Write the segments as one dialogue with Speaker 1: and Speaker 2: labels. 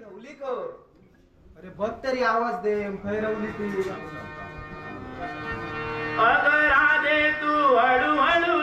Speaker 1: रवली कर. अरे बघ तरी आवाज दे खय रवली ती.
Speaker 2: अगर राधे तू हळूहळू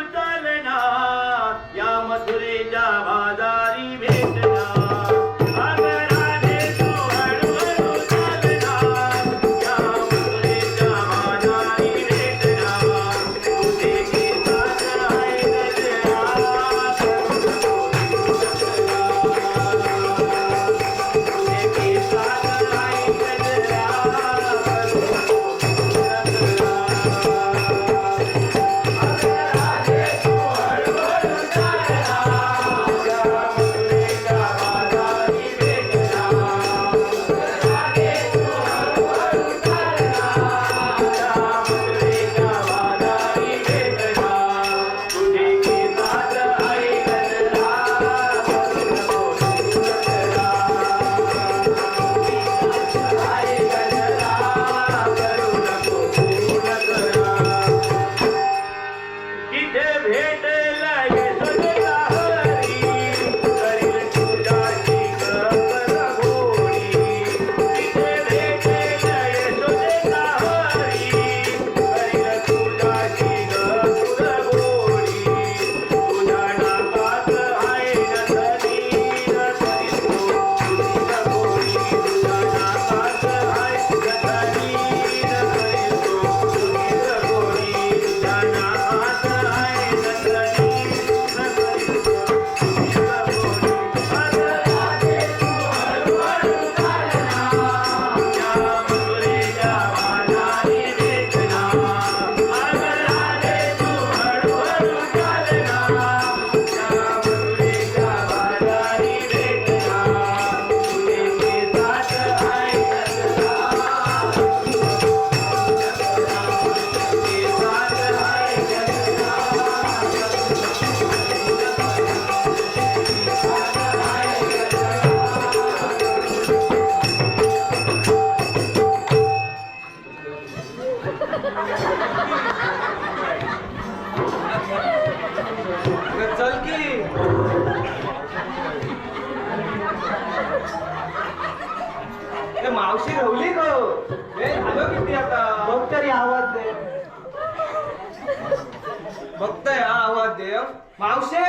Speaker 1: बघताय हा आवाज देव मावशे?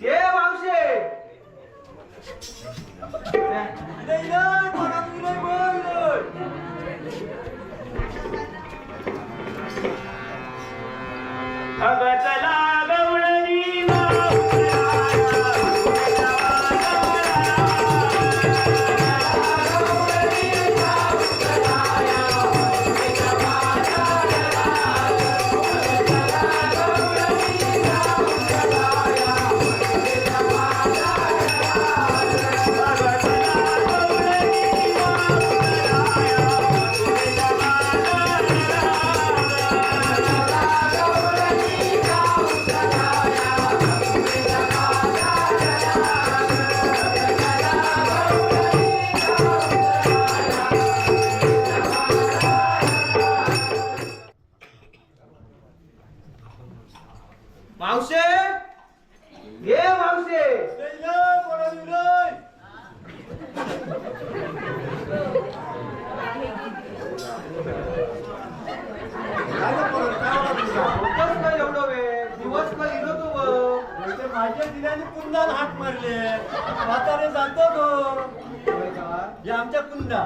Speaker 1: ये मावशे.
Speaker 2: अगं चला.
Speaker 3: म्हातारे जातो तो.
Speaker 1: होय
Speaker 3: हे आमच्या कुंदा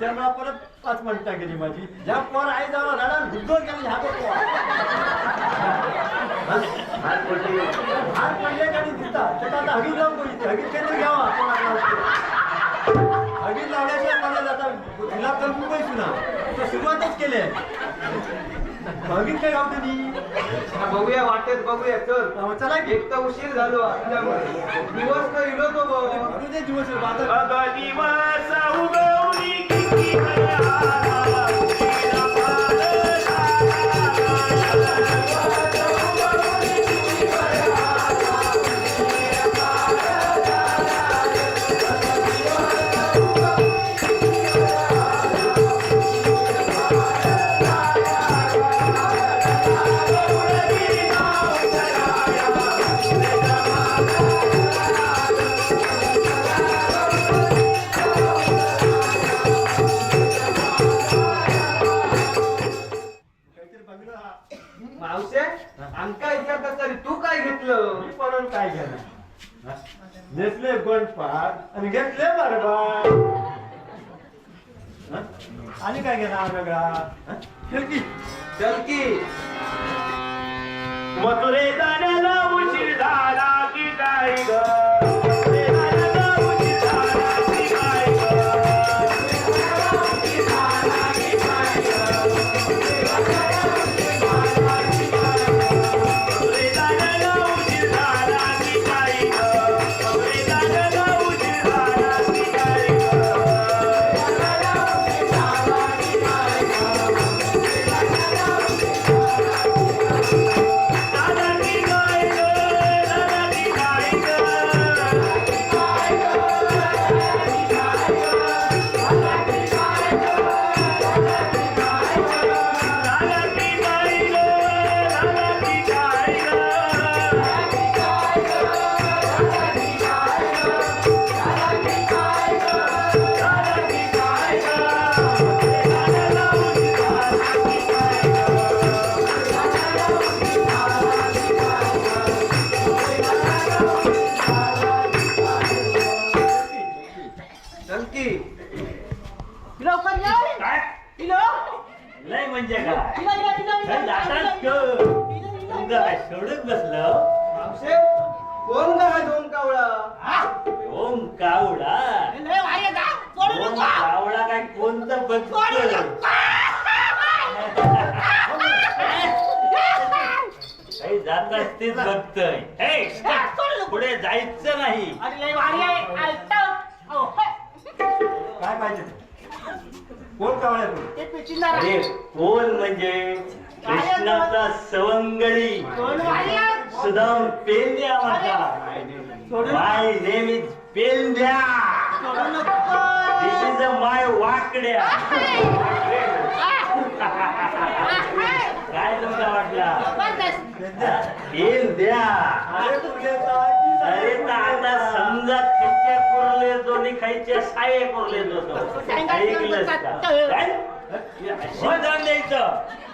Speaker 3: त्यामुळे परत पाच मिनिटं गेली माझी. ह्या पोर आई जावा रडा गुड्डो गेली ह्या बघ हात पडले. गाडी दिसता त्यात आता हगी जाऊन बोलते हगी केंद्र घ्यावा. हगी लावल्याशिवाय मला जाता गुलाब तर मुंबई सुना. तर सुरुवातच केली आहे. काय गावते नी
Speaker 1: हा, बघूया वाटेत बघूया चल.
Speaker 3: चला
Speaker 1: एक तर उशीर झालो असल्यामुळे दिवस का इलो तो
Speaker 3: दिवस
Speaker 2: दिवस उगवली
Speaker 3: आणि काय घेणार वेगळा हं? खेळ की
Speaker 1: चल की
Speaker 2: मथुरे जाण्याला उशीर झाला की काय ग? काय बसलं?
Speaker 1: मावशे कोण ग हा दोन कावळा
Speaker 2: ओम कावडा
Speaker 4: लय वारे जा सोडू
Speaker 2: ओम
Speaker 4: नको.
Speaker 2: कावडा काय कोणतं
Speaker 4: सोडू नको.
Speaker 2: काही जात तेच बघतय. हे, stop.
Speaker 4: सोडू नको.
Speaker 2: पुढे जायचं नाही.
Speaker 4: अरे लय वारे आहे. आलता. ओ
Speaker 3: काय पाहिजे? कोण कावळ्या तू?
Speaker 4: ते पेचिंदार
Speaker 2: अरे कोण म्हणजे? कृष्णाचा सवंगडी. सुदाम पेंद्या माझा my name is Pendya this is a my वाकड्या. काय तुमचा वाटला पेंद्या
Speaker 3: अरे
Speaker 2: तर आता समजा खायच्या कुरले दोन्ही खायच्या साये कुरले होतो. ऐकलंस का? द्यायचं.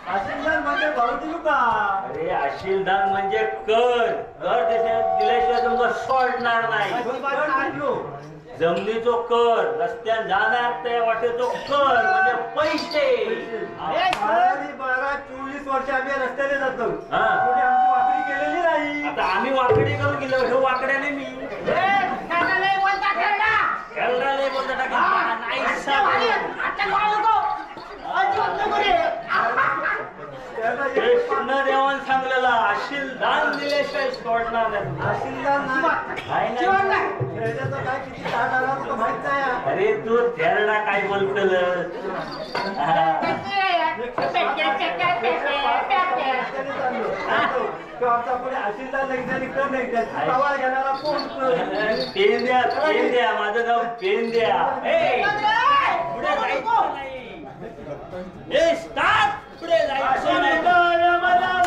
Speaker 3: आशीर्वाद म्हणजे भाऊ दिलू का
Speaker 2: अरे आशीर्वाद म्हणजे कर. कर दिल्याशिवाय तुमचा सोडणार नाही. जमिनीचो कर रस्त्यात जाणार त्या वाटेचो कर म्हणजे पैसे.
Speaker 3: बारा बारा चोवीस वर्ष आम्ही रस्त्याने जातो.
Speaker 2: हा.
Speaker 3: आमची वाकडी केलेली नाही.
Speaker 2: आता आम्ही वाकडी करून गेलो हे वाकड्याने मी खेळला नाही बोलता टाका नाही सांगू.
Speaker 3: त्याला एक
Speaker 2: कृष्ण देवान सांगलेला आशीर्वाद दिल्याशिवाय सोडणार नाही
Speaker 3: आशीर्वाद नाही
Speaker 2: नाही, नाही.
Speaker 3: खेळण्याचं काय किती ताट आला तुला माहीत नाही
Speaker 2: अरे तू थेरडा काय बोलतल
Speaker 3: तो आमचा पुढे आशीर्वाद नाही. कर नाही. त्याची सवाल घेणारा कोण कर?
Speaker 2: पेंद्या पेंद्या माझं नाव पेंद्या ए, पुढे जायचं नाही ए स्टार्ट. पुढे जायचं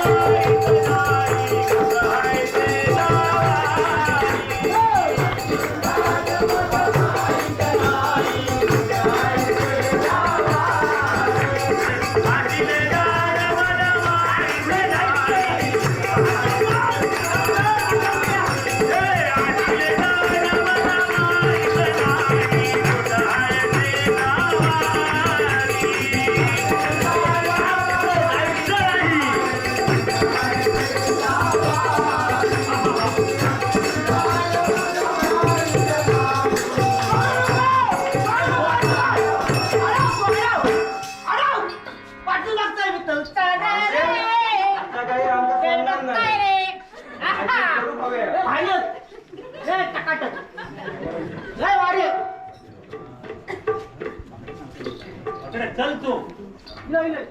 Speaker 2: नाही मला İnan
Speaker 1: inan.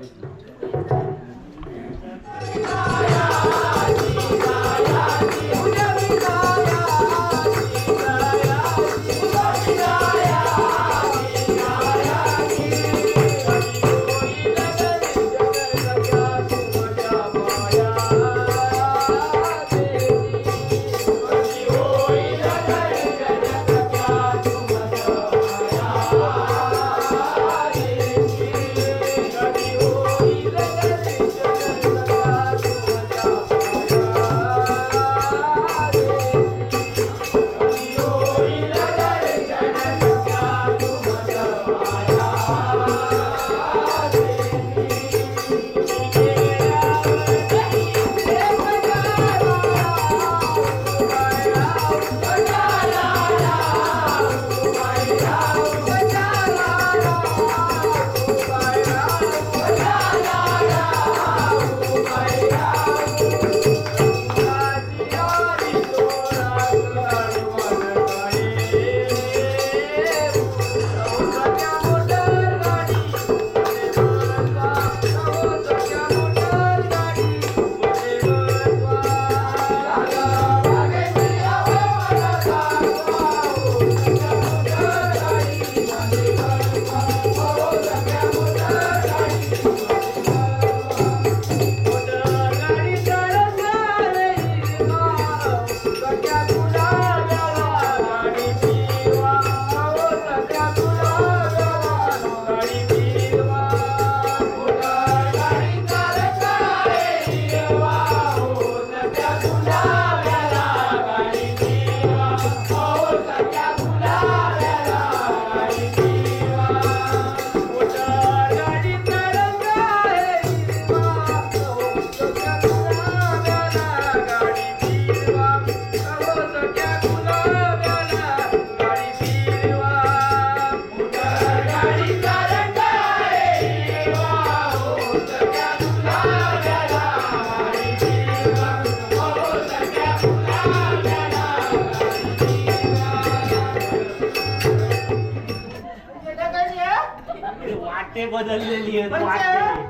Speaker 3: वाटे बदललेली आहेत
Speaker 4: म्हणजे?
Speaker 3: वाटे.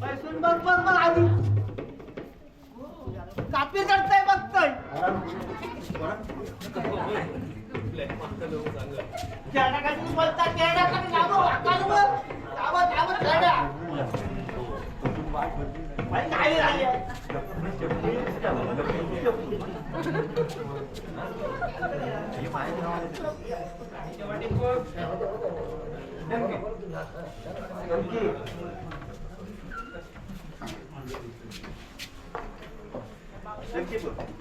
Speaker 4: पैसून बघ बघ बघ आधी. कापी करताय बघतोय. बोलता वाकाल बघ बाई, काय झाली. आहे?
Speaker 2: Apply,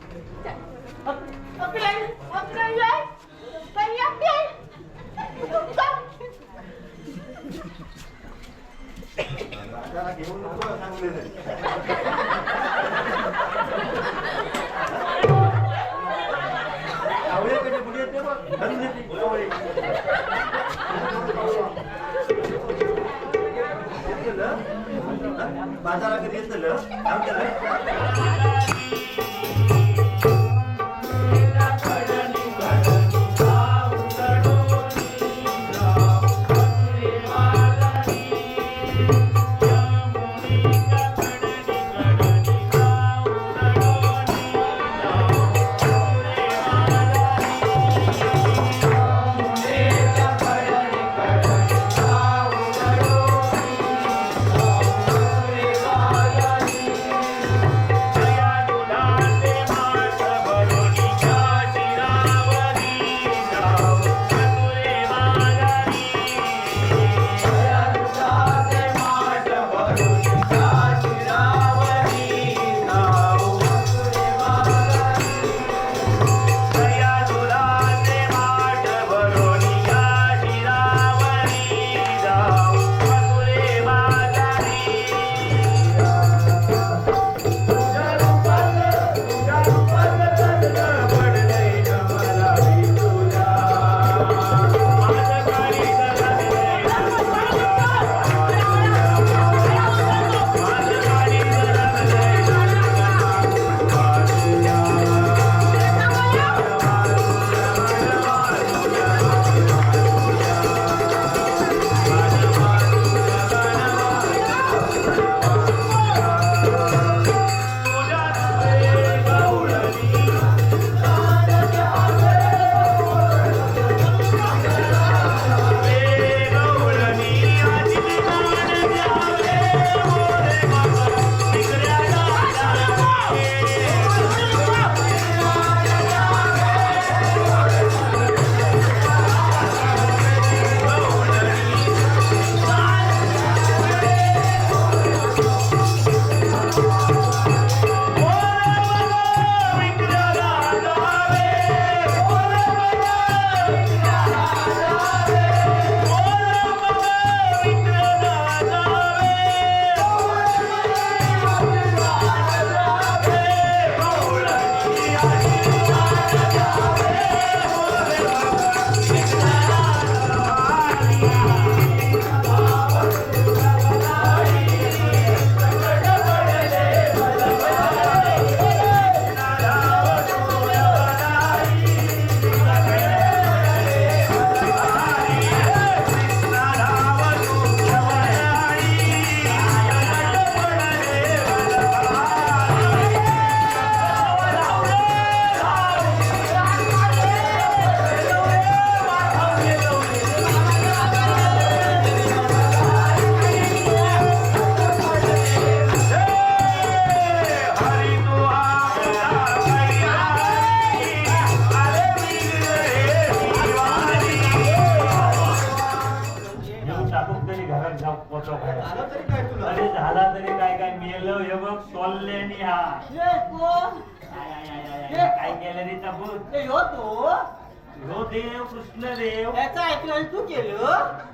Speaker 4: ऐकलं तू केलं?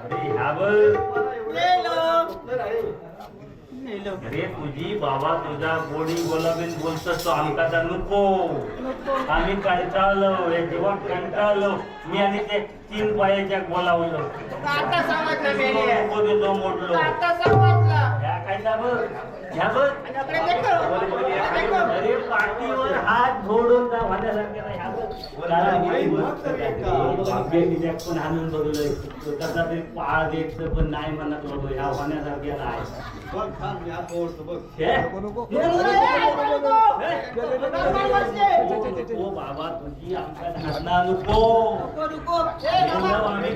Speaker 3: अरे ह्या बघ
Speaker 4: नेलं.
Speaker 1: कुठलं राही?
Speaker 4: नेलं.
Speaker 3: अरे तुझी बाबा तुझा गोडी बोलावेल बोलतोस तो आमकाचा नको.
Speaker 4: नको.
Speaker 3: आम्ही कंटाळलो. या जीवा कंटाळलो. मी आणि ते तीन पायाच्या बोलावलं
Speaker 4: आता समजलं मेले.
Speaker 3: नको देतो मोडलो.
Speaker 4: आता समजलं.
Speaker 3: ह्या काय
Speaker 2: बघ. ह्या. अरे पाठीवर हात झोडून जा ह्या पण हाणून बघलंय कसा तरी पाळ देत पण नाही म्हणत ह्या
Speaker 3: बघ
Speaker 2: हे?
Speaker 4: नको. नॉर्मल बसते.
Speaker 2: नको बाबा तुझी आमच्या नको.
Speaker 4: नको.
Speaker 2: आम्ही.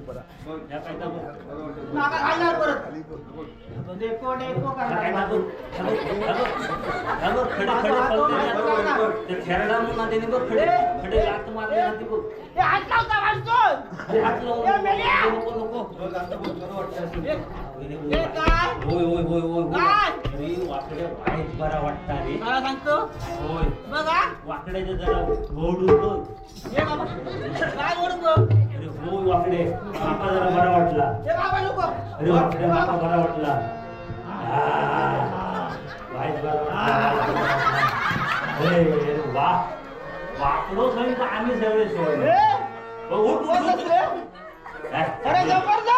Speaker 3: बरं वाटतं
Speaker 2: रे.
Speaker 4: मला सांगतो?
Speaker 2: होय.
Speaker 4: बघा.
Speaker 2: वाकड्याचं जरा
Speaker 4: बाबा. काय ओढून
Speaker 2: वाकडे. माका जरा बरा वाटला. अरे वाकडे माका बरा वाटला. वा. वाकडो आम्ही सगळे सोडले?
Speaker 4: अरे जबरदस्त.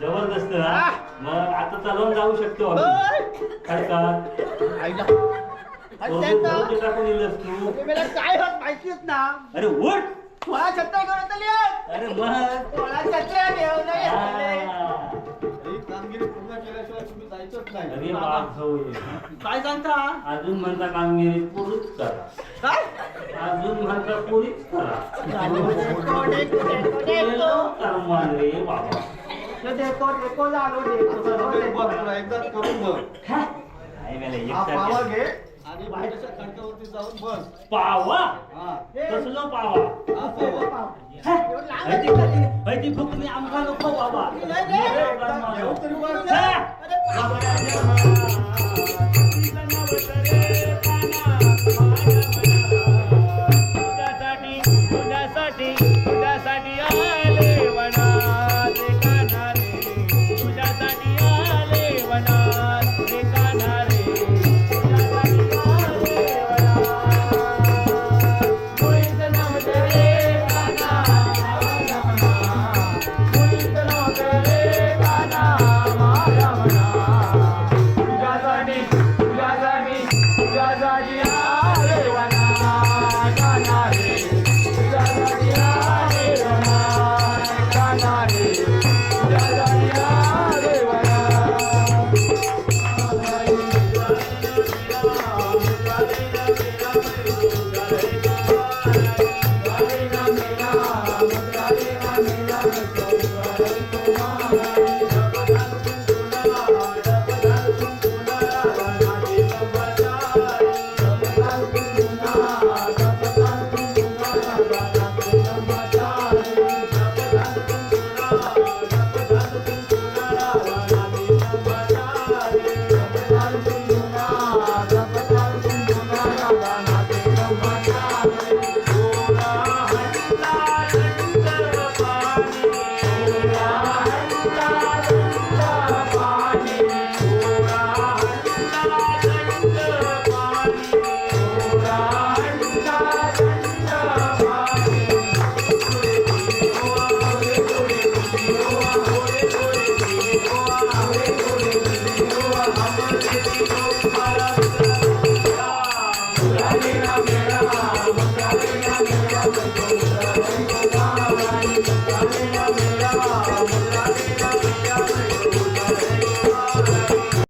Speaker 2: जबरदस्त मग आता चालवून जाऊ शकतो. काय का टाकून तू?
Speaker 4: काय होत माहितीच ना?
Speaker 2: अरे उठ.
Speaker 4: थोडा छत्ता करून तरी ये.
Speaker 2: अरे मग
Speaker 4: थोडा छत्र्या घेऊन ये.
Speaker 2: हा.
Speaker 3: कामगिरी पूर्ण केल्याशिवाय तुम्ही जायचंच नाही
Speaker 2: अरे वाघ जाऊ ये.
Speaker 4: काय सांगता
Speaker 2: अजून म्हणता कामगिरी पुरीच करा
Speaker 4: काय
Speaker 2: अजून म्हणता पुरीच करा
Speaker 4: देखो, देखो, देखो,
Speaker 2: केलं
Speaker 4: देखो.
Speaker 2: कर्मान रे बाबा
Speaker 4: देखो देखो झालो देखो
Speaker 3: आता
Speaker 4: देखो,
Speaker 3: नवीन
Speaker 4: देखो.
Speaker 3: बघ तुला एकदाच करून बघ
Speaker 2: काय मला
Speaker 3: हा पावा
Speaker 2: एकटा
Speaker 3: घे आणि बाहेरच्या खडकावरती जाऊन बघ
Speaker 2: पावा? कसलो पावा? आमका नको बाबा.